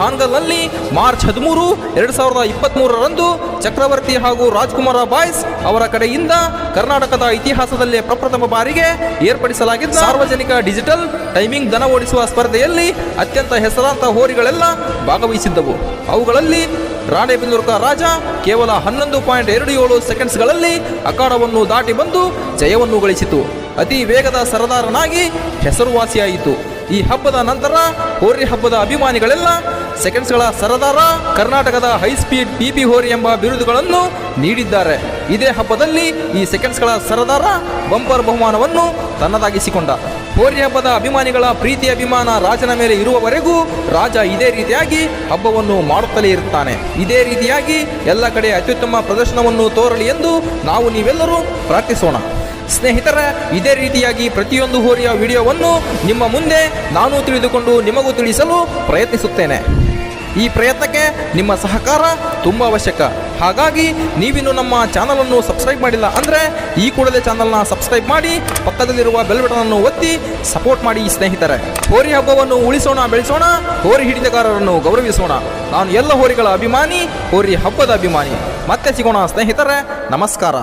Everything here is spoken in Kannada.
ಹಾನ್ಗಲ್ನಲ್ಲಿ ಮಾರ್ಚ್ ಹದಿಮೂರು, ಎರಡು ಸಾವಿರದ ಇಪ್ಪತ್ತ್ ಮೂರರಂದು ಚಕ್ರವರ್ತಿ ಹಾಗೂ ರಾಜ್ಕುಮಾರ ಬಾಯ್ಸ್ ಅವರ ಕಡೆಯಿಂದ ಕರ್ನಾಟಕದ ಇತಿಹಾಸದಲ್ಲೇ ಪ್ರಪ್ರಥಮ ಬಾರಿಗೆ ಏರ್ಪಡಿಸಲಾಗಿದ್ದ ಸಾರ್ವಜನಿಕ ಡಿಜಿಟಲ್ ಟೈಮಿಂಗ್ ದನ ಓಡಿಸುವ ಸ್ಪರ್ಧೆಯಲ್ಲಿ ಅತ್ಯಂತ ಹೆಸರಾಂತ ಹೋರಿಗಳೆಲ್ಲ ಭಾಗವಹಿಸಿದ್ದವು. ಅವುಗಳಲ್ಲಿ ರಾಣೆಬೆನ್ನೂರ್ಕ ರಾಜ ಕೇವಲ ಹನ್ನೊಂದು ಪಾಯಿಂಟ್ ಎರಡು ಏಳು ಸೆಕೆಂಡ್ಸ್ಗಳಲ್ಲಿ ಅಖಾಡವನ್ನು ದಾಟಿ ಬಂದು ಜಯವನ್ನು ಗಳಿಸಿತು. ಅತಿ ವೇಗದ ಸರದಾರನಾಗಿ ಹೆಸರುವಾಸಿಯಾಯಿತು. ಈ ಹಬ್ಬದ ನಂತರ ಹೋರಿ ಹಬ್ಬದ ಅಭಿಮಾನಿಗಳೆಲ್ಲ ಸೆಕೆಂಡ್ಸ್ಗಳ ಸರದಾರ, ಕರ್ನಾಟಕದ ಹೈ ಸ್ಪೀಡ್ ಪಿಪಿ ಹೋರಿ ಎಂಬ ಬಿರುದುಗಳನ್ನು ನೀಡಿದ್ದಾರೆ. ಇದೇ ಹಬ್ಬದಲ್ಲಿ ಈ ಸೆಕೆಂಡ್ಸ್ಗಳ ಸರದಾರ ಬಂಪರ್ ಬಹುಮಾನವನ್ನು ತನ್ನದಾಗಿಸಿಕೊಂಡ. ಹೋರಿ ಹಬ್ಬದ ಅಭಿಮಾನಿಗಳ ಪ್ರೀತಿ ಅಭಿಮಾನ ರಾಜನ ಮೇಲೆ ಇರುವವರೆಗೂ ರಾಜ ಇದೇ ರೀತಿಯಾಗಿ ಹಬ್ಬವನ್ನು ಮಾಡುತ್ತಲೇ ಇರುತ್ತಾನೆ. ಇದೇ ರೀತಿಯಾಗಿ ಎಲ್ಲ ಕಡೆ ಅತ್ಯುತ್ತಮ ಪ್ರದರ್ಶನವನ್ನು ತೋರಲಿ ಎಂದು ನಾವು ನೀವೆಲ್ಲರೂ ಪ್ರಾರ್ಥಿಸೋಣ. ಸ್ನೇಹಿತರ, ಇದೇ ರೀತಿಯಾಗಿ ಪ್ರತಿಯೊಂದು ಹೋರಿಯ ವಿಡಿಯೋವನ್ನು ನಿಮ್ಮ ಮುಂದೆ ನಾನು ತಿಳಿದುಕೊಂಡು ನಿಮಗೂ ತಿಳಿಸಲು ಪ್ರಯತ್ನಿಸುತ್ತೇನೆ. ಈ ಪ್ರಯತ್ನಕ್ಕೆ ನಿಮ್ಮ ಸಹಕಾರ ತುಂಬ ಅವಶ್ಯಕ. ಹಾಗಾಗಿ ನೀವಿನ್ನು ನಮ್ಮ ಚಾನಲನ್ನು ಸಬ್ಸ್ಕ್ರೈಬ್ ಮಾಡಿಲ್ಲ ಅಂದರೆ ಈ ಕೂಡಲೇ ಚಾನಲ್ನ ಸಬ್ಸ್ಕ್ರೈಬ್ ಮಾಡಿ, ಪಕ್ಕದಲ್ಲಿರುವ ಬೆಲ್ ಬಟನನ್ನು ಒತ್ತಿ ಸಪೋರ್ಟ್ ಮಾಡಿ ಸ್ನೇಹಿತರೆ. ಹೋರಿ ಹಬ್ಬವನ್ನು ಉಳಿಸೋಣ, ಬೆಳೆಸೋಣ, ಹೋರಿ ಹಿಡಿತಗಾರರನ್ನು ಗೌರವಿಸೋಣ. ನಾನು ಎಲ್ಲ ಹೋರಿಗಳ ಅಭಿಮಾನಿ, ಹೋರಿ ಹಬ್ಬದ ಅಭಿಮಾನಿ. ಮತ್ತೆ ಸಿಗೋಣ ಸ್ನೇಹಿತರೆ, ನಮಸ್ಕಾರ.